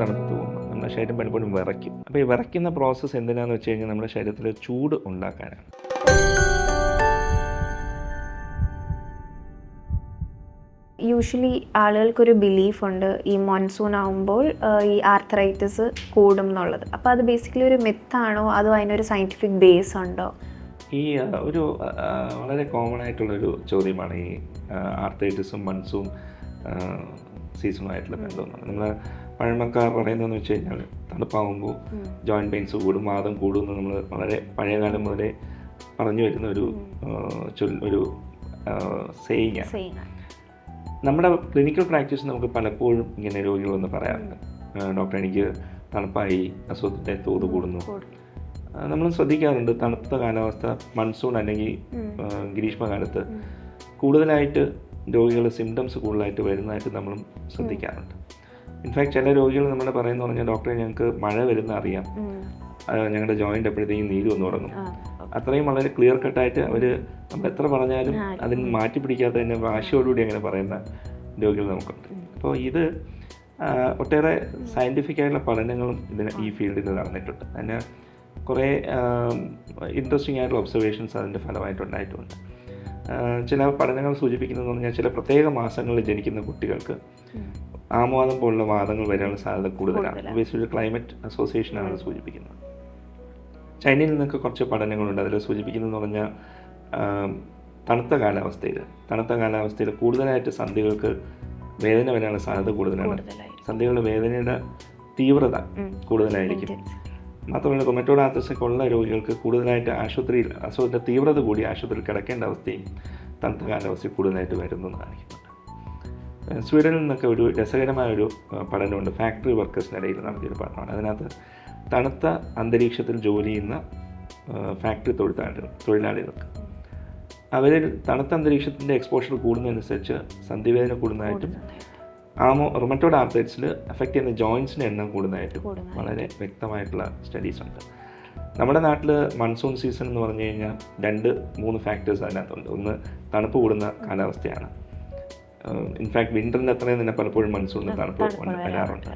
തണുപ്പ് തോന്നുന്നു നമ്മുടെ ശരീരം പലപ്പോഴും വിറയ്ക്കും. അപ്പോൾ ഈ വിറയ്ക്കുന്ന പ്രോസസ്സ് എന്തിനാന്ന് വെച്ച് കഴിഞ്ഞാൽ നമ്മുടെ ശരീരത്തിൽ ചൂട് ഉണ്ടാക്കാനാണ്. യൂഷ്വലി ആളുകൾക്കൊരു ബിലീഫ് ഉണ്ട് ഈ മോൺസൂൺ ആകുമ്പോൾ ഈ ആർത്തറൈറ്റിസ് കൂടും എന്നുള്ളത്. അപ്പോൾ അത് ബേസിക്കലി ഒരു മിത്താണോ അതോ അതിനൊരു സയന്റിഫിക് ബേസ് ഉണ്ടോ? ഈ ഒരു വളരെ കോമൺ ആയിട്ടുള്ളൊരു ചോദ്യമാണ് ഈ ആർത്തൈറ്റിസും മൺസൂൺ സീസണുമായിട്ടുള്ള ബന്ധം. നമ്മൾ പഴമക്കാർ പറയുന്നതെന്ന് വെച്ച് കഴിഞ്ഞാൽ തണുപ്പാകുമ്പോൾ ജോയിന്റ് പെയിൻസ് കൂടും വാദം കൂടും എന്ന് നമ്മൾ വളരെ പഴയകാലം മുതലേ പറഞ്ഞു വരുന്ന ഒരു ഒരു സെയിങ് സെയിം നമ്മുടെ ക്ലിനിക്കൽ പ്രാക്ടീസ് നമുക്ക് പലപ്പോഴും ഇങ്ങനെ രോഗികളൊന്ന് പറയാറുണ്ട്. ഡോക്ടർ എനിക്ക് തണുപ്പായി അസുഖത്തിന്റെ തോത് കൂടുന്നു. നമ്മൾ ശ്രദ്ധിക്കാറുണ്ട് തണുത്ത കാലാവസ്ഥ മൺസൂൺ അല്ലെങ്കിൽ ഗ്രീഷ്മകാലത്ത് കൂടുതലായിട്ട് രോഗികളുടെ സിംറ്റംസ് കൂടുതലായിട്ട് വരുന്നതായിട്ട് നമ്മളും ശ്രദ്ധിക്കാറുണ്ട്. ഇൻഫാക്ട് ചില രോഗികൾ നമ്മൾ പറയുന്ന പറഞ്ഞാൽ ഡോക്ടറെ ഞങ്ങൾക്ക് മഴ വരുന്ന അറിയാം. ഞങ്ങളുടെ ജോയിന്റ് എപ്പോഴത്തേക്കും നീര് വന്നു തുടങ്ങും അത്രയും വളരെ ക്ലിയർ കട്ടായിട്ട് അവർ നമ്മൾ എത്ര പറഞ്ഞാലും അതിന് മാറ്റി പിടിക്കാതെ തന്നെ വാശിയോടുകൂടി അങ്ങനെ പറയുന്ന രോഗികൾ നമുക്കുണ്ട്. അപ്പോൾ ഇത് ഒട്ടേറെ സയന്റിഫിക് ആയിട്ടുള്ള പഠനങ്ങളും ഇതിന് ഈ ഫീൽഡിൽ നടന്നിട്ടുണ്ട്. അതിന് കുറേ ഇൻട്രസ്റ്റിംഗ് ആയിട്ടുള്ള ഒബ്സർവേഷൻസ് അതിന്റെ ഫലമായിട്ടുണ്ടായിട്ടുണ്ട് ചില പഠനങ്ങൾ സൂചിപ്പിക്കുന്നതെന്ന് പറഞ്ഞാൽ ചില പ്രത്യേക മാസങ്ങളിൽ ജനിക്കുന്ന കുട്ടികൾക്ക് ആമവാദം പോലുള്ള വാദങ്ങൾ വരാനുള്ള സാധ്യത കൂടുതലാണ്. ഒരു ക്ലൈമറ്റ് അസോസിയേഷൻ ആണ് സൂചിപ്പിക്കുന്നത്. ചൈനയിൽ നിന്നൊക്കെ കുറച്ച് പഠനങ്ങളുണ്ട്. അതിൽ സൂചിപ്പിക്കുന്നതെന്ന് പറഞ്ഞാൽ തണുത്ത കാലാവസ്ഥയിൽ തണുത്ത കാലാവസ്ഥയിൽ കൂടുതലായിട്ട് സന്ധികൾക്ക് വേദന വരാനുള്ള സാധ്യത കൂടുതലാണ്. സന്ധികളുടെ വേദനയുടെ തീവ്രത കൂടുതലായിരിക്കും. മാത്രമല്ല കൊമറ്റോഡ് ആർത്തസൊക്കെ ഉള്ള രോഗികൾക്ക് കൂടുതലായിട്ട് ആശുപത്രിയിൽ അസുഖത്തിന്റെ തീവ്രത കൂടി ആശുപത്രിയിൽ കിടക്കേണ്ട അവസ്ഥയും തണുത്ത കാലാവസ്ഥയിൽ കൂടുതലായിട്ട് വരുന്നു ഏഹ് സ്വീഡനിൽ നിന്നൊക്കെ ഒരു രസകരമായ ഒരു പഠനമുണ്ട്. ഫാക്ടറി വർക്കേഴ്സിനിടയിൽ നടത്തിയൊരു പഠനമാണ്. അതിനകത്ത് തണുത്ത അന്തരീക്ഷത്തിൽ ജോലി ചെയ്യുന്ന ഫാക്ടറി തൊഴിലാളികൾ തൊഴിലാളികൾക്ക്. അവരിൽ തണുത്ത അന്തരീക്ഷത്തിന്റെ എക്സ്പോഷർ കൂടുന്നതനുസരിച്ച് സന്ധിവേദന കൂടുന്നതായിട്ടും ആമോ റൊമറ്റോഡ് ആർത്തൈറ്റ്സിൽ എഫക്റ്റ് ചെയ്യുന്ന ജോയിൻസിന്റെ എണ്ണം കൂടുന്നതായിട്ടും വളരെ വ്യക്തമായിട്ടുള്ള സ്റ്റഡീസ് ഉണ്ട്. നമ്മുടെ നാട്ടിൽ മൺസൂൺ സീസൺ എന്ന് പറഞ്ഞു കഴിഞ്ഞാൽ രണ്ട് മൂന്ന് ഫാക്ടേഴ്സ് അതിനകത്തുണ്ട്. ഒന്ന് തണുപ്പ് കൂടുന്ന കാലാവസ്ഥയാണ്. ഇൻഫാക്ട് വിന്ററിന്റെ അത്രയും തന്നെ പലപ്പോഴും മൺസൂണിന് തണുപ്പ് വരാറുണ്ട്.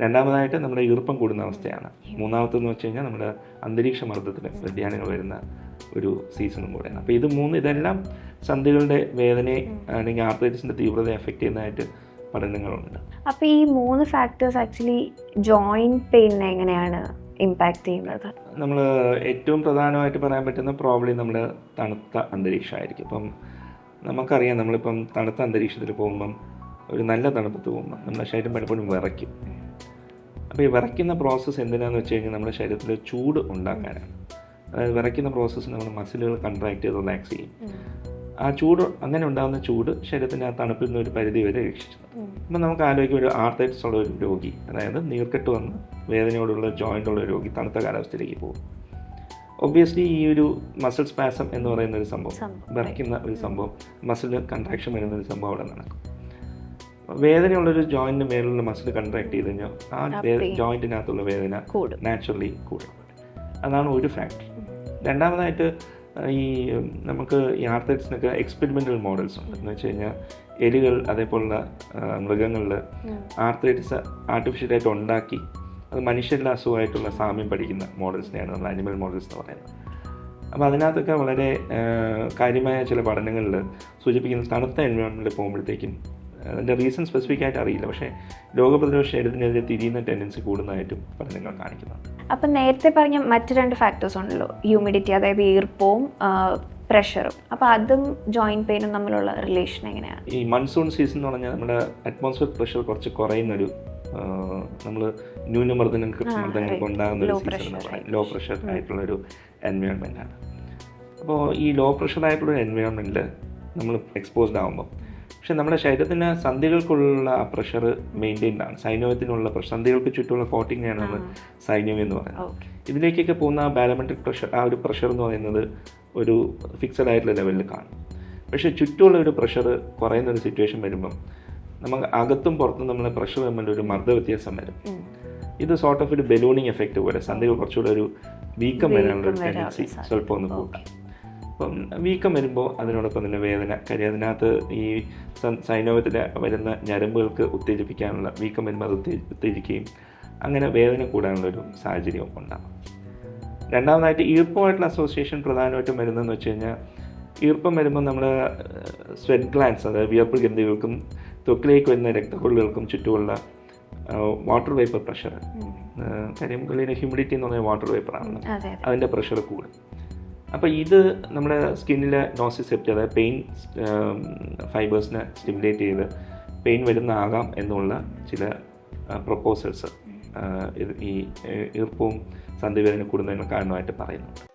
രണ്ടാമതായിട്ട് നമ്മുടെ ഈർപ്പം കൂടുന്ന അവസ്ഥയാണ്. മൂന്നാമത്തെന്ന് വെച്ച് കഴിഞ്ഞാൽ നമ്മുടെ അന്തരീക്ഷ മർദ്ദത്തിന് വ്യതിയാനങ്ങൾ വരുന്ന ഒരു സീസണും കൂടെയാണ്. അപ്പോൾ ഇത് മൂന്ന് ഇതെല്ലാം സന്ധികളുടെ വേദനയെ അല്ലെങ്കിൽ ആർത്തൈറ്റിസിന്റെ തീവ്രതയെ എഫക്റ്റ് ചെയ്യുന്നതായിട്ട് പഠനങ്ങളുണ്ട്. അപ്പോൾ ഈ മൂന്ന് ഫാക്ടേഴ്സ് ആക്ച്വലി ജോയിന്റ് പെയിനെ എങ്ങനെയാണ് ഇമ്പാക്ട് ചെയ്യുന്നത്? നമ്മൾ ഏറ്റവും പ്രധാനമായിട്ട് പറയാൻ പറ്റുന്ന പ്രോബ്ലി നമ്മുടെ തണുത്ത അന്തരീക്ഷമായിരിക്കും. ഇപ്പം നമുക്കറിയാം നമ്മളിപ്പം തണുത്ത അന്തരീക്ഷത്തിൽ പോകുമ്പം ഒരു നല്ല തണുപ്പത്ത് പോകുമ്പം നമ്മുടെ ശരീരം പലപ്പോഴും വിറയ്ക്കും. അപ്പോൾ ഈ വിറയ്ക്കുന്ന പ്രോസസ്സ് എന്തിനാന്ന് വെച്ച് കഴിഞ്ഞാൽ നമ്മുടെ ശരീരത്തിൽ ചൂട് ഉണ്ടാക്കാനാണ്. അതായത് വിറയ്ക്കുന്ന പ്രോസസ്സ് നമ്മുടെ മസിലുകൾ കൺട്രാക്ട് ചെയ്ത് റിലാക്സ് ചെയ്യും. ആ ചൂട് അങ്ങനെ ഉണ്ടാകുന്ന ചൂട് ശരീരത്തിന്റെ ആ തണുപ്പിൽ നിന്ന് ഒരു പരിധി വരെ രക്ഷിച്ചു. അപ്പം നമുക്ക് ആലോചിക്കും ഒരു ആർത്തൈറ്റിസ് ഉള്ള ഒരു രോഗി അതായത് നീർക്കെട്ട് വന്ന് വേദനയോടുള്ള ജോയിന്റ് ഉള്ള രോഗി തണുത്ത കാലാവസ്ഥയിലേക്ക് പോകും. ഒബ്വിയസ്ലി ഈ ഒരു മസിൽ സ്പാസം എന്ന് പറയുന്ന ഒരു സംഭവം വിറയ്ക്കുന്ന ഒരു സംഭവം മസിൽ കൺട്രാക്ഷൻ വരുന്ന ഒരു സംഭവം അവിടെ നടക്കും. വേദനയുള്ളൊരു ജോയിന്റിന് മേലുള്ള മസിൽ കൺട്രാക്ട് ചെയ്ത് കഴിഞ്ഞാൽ ആ ജോയിന്റിനകത്തുള്ള വേദന നാച്ചുറലി കൂടും. അതാണ് ഒരു ഫാക്ടർ രണ്ടാമതായിട്ട് ഈ നമുക്ക് ഈ ആർത്തൈറ്റ്സിനൊക്കെ എക്സ്പെരിമെന്റൽ മോഡൽസ് ഉണ്ട്. എന്ന് വെച്ച് കഴിഞ്ഞാൽ എലികൾ അതേപോലുള്ള മൃഗങ്ങളിൽ ആർത്തൈറ്റിസ് ആർട്ടിഫിഷ്യലായിട്ട് ഉണ്ടാക്കി അത് മനുഷ്യരിലെ അസുഖമായിട്ടുള്ള സാമ്യം പഠിക്കുന്ന മോഡൽസിനെയാണ് നമ്മൾ അനിമൽ മോഡൽസ് എന്ന് പറയുന്നത്. അപ്പോൾ അതിനകത്തൊക്കെ വളരെ കാര്യമായ ചില പഠനങ്ങളിൽ സൂചിപ്പിക്കുന്ന തണുത്ത എൻവയോൺമെന്റിൽ പോകുമ്പോഴത്തേക്കും അതിന്റെ റീസൺ സ്പെസിഫിക് ആയിട്ട് അറിയില്ല. പക്ഷേ രോഗപ്രതിരോധ ശരീരത്തിനെതിരെ തിരിയുന്ന ടെൻഡൻസി കൂടുന്നതായിട്ടും പഠനങ്ങൾ കാണിക്കുന്നുണ്ട്. അപ്പം നേരത്തെ പറഞ്ഞ മറ്റു രണ്ട് ഫാക്ടേഴ്സ് ഉണ്ടല്ലോ. ഹ്യൂമിഡിറ്റി അതായത് ഈർപ്പവും പ്രഷറും അപ്പോൾ അതും ജോയിന്റ് പെയിനും തമ്മിലുള്ള റിലേഷൻ എങ്ങനെയാണ്? ഈ മൺസൂൺ സീസൺ എന്ന് പറഞ്ഞാൽ നമ്മുടെ അറ്റ്മോസ്ഫിയർ പ്രഷർ കുറച്ച് കുറയുന്നൊരു നമ്മൾ ന്യൂനമർദ്ദം മർദ്ദനങ്ങൾക്ക് ഉണ്ടാകുന്ന ഒരു സീസൺ എന്ന് പറയുന്നത്. ലോ പ്രഷർ ആയിട്ടുള്ള ഒരു എൻവയോൺമെന്റ് ആണ്. അപ്പോൾ ഈ ലോ പ്രഷർ ആയിട്ടുള്ള ഒരു എൻവയോൺമെന്റിൽ നമ്മൾ എക്സ്പോസ്ഡ് ആകുമ്പോൾ പക്ഷെ നമ്മുടെ ശരീരത്തിന് സന്ധികൾക്കുള്ള ആ പ്രഷർ മെയിന്റെയിൻഡ് ആണ്. സൈന്യത്തിനുള്ള പ്രഷർ സന്ധികൾക്ക് ചുറ്റുമുള്ള കോട്ടിങ്ങാണ് നമ്മൾ സൈന്യം എന്ന് പറയുന്നത്. ഇതിലേക്കൊക്കെ പോകുന്ന ആ ബാലമെട്രിക് പ്രഷർ ആ ഒരു പ്രഷർ എന്ന് പറയുന്നത് ഒരു ഫിക്സഡ് ആയിട്ടുള്ള ലെവലിൽ കാണും. പക്ഷേ ചുറ്റുമുള്ള ഒരു പ്രഷർ കുറയുന്ന ഒരു സിറ്റുവേഷൻ വരുമ്പം നമുക്ക് അകത്തും പുറത്തും നമ്മളെ പ്രഷർ തമ്മിൽ ഒരു മർദ്ദ വ്യത്യാസം വരും. ഇത് സോർട്ട് ഓഫ് ഒരു ബലൂണിങ് എഫക്റ്റ് പോലെ സന്ധികൾ കുറച്ചുകൂടെ ഒരു വീക്കം വരാനുള്ള ഒരു ടെൻഡൻസി സ്വല്പം ഒന്ന് കൂട്ടാം. അപ്പം വീക്കം വരുമ്പോൾ അതിനോടൊപ്പം തന്നെ വേദന കാര്യം അതിനകത്ത് ഈ സൈനോവത്തിൽ വരുന്ന ഞരമ്പുകൾക്ക് ഉത്തേജിപ്പിക്കാനുള്ള വീക്കം വരുമ്പോൾ അത് ഉത്തേ ഉത്തേജിക്കുകയും അങ്ങനെ വേദന കൂടാനുള്ള ഒരു സാഹചര്യം ഉണ്ടാകും രണ്ടാമതായിട്ട് ഈർപ്പമായിട്ടുള്ള അസോസിയേഷൻ പ്രധാനമായിട്ടും വരുന്നതെന്ന് വെച്ച് കഴിഞ്ഞാൽ ഈർപ്പം വരുമ്പോൾ നമ്മൾ സ്വെറ്റ് ഗ്ലാൻസ് അതായത് വിയർപ്പ് ഗ്രന്ഥികൾക്കും ത്വക്കിലേക്ക് വരുന്ന രക്തക്കൊള്ളുകൾക്കും ചുറ്റുമുള്ള വാട്ടർ വേപ്പർ പ്രഷർ കാര്യം വെളിയിലെ ഹ്യൂമിഡിറ്റി എന്ന് പറഞ്ഞാൽ വാട്ടർ വേപ്പറാണല്ലോ അതെ അതെ. അതിന്റെ പ്രഷർ കൂടും. അപ്പോൾ ഇത് നമ്മുടെ സ്കിന്നിലെ നോസിസെപ്റ്റ് അതായത് പെയിൻ ഫൈബേഴ്സിനെ സ്റ്റിമുലേറ്റ് ചെയ്ത് പെയിൻ വരുന്നതാകാം എന്നുള്ള ചില പ്രപ്പോസൽസ് ഈ ഈർപ്പവും സന്ധിവേദന കൂടുന്നതിന് കാരണമായിട്ട് പറയുന്നുണ്ട്.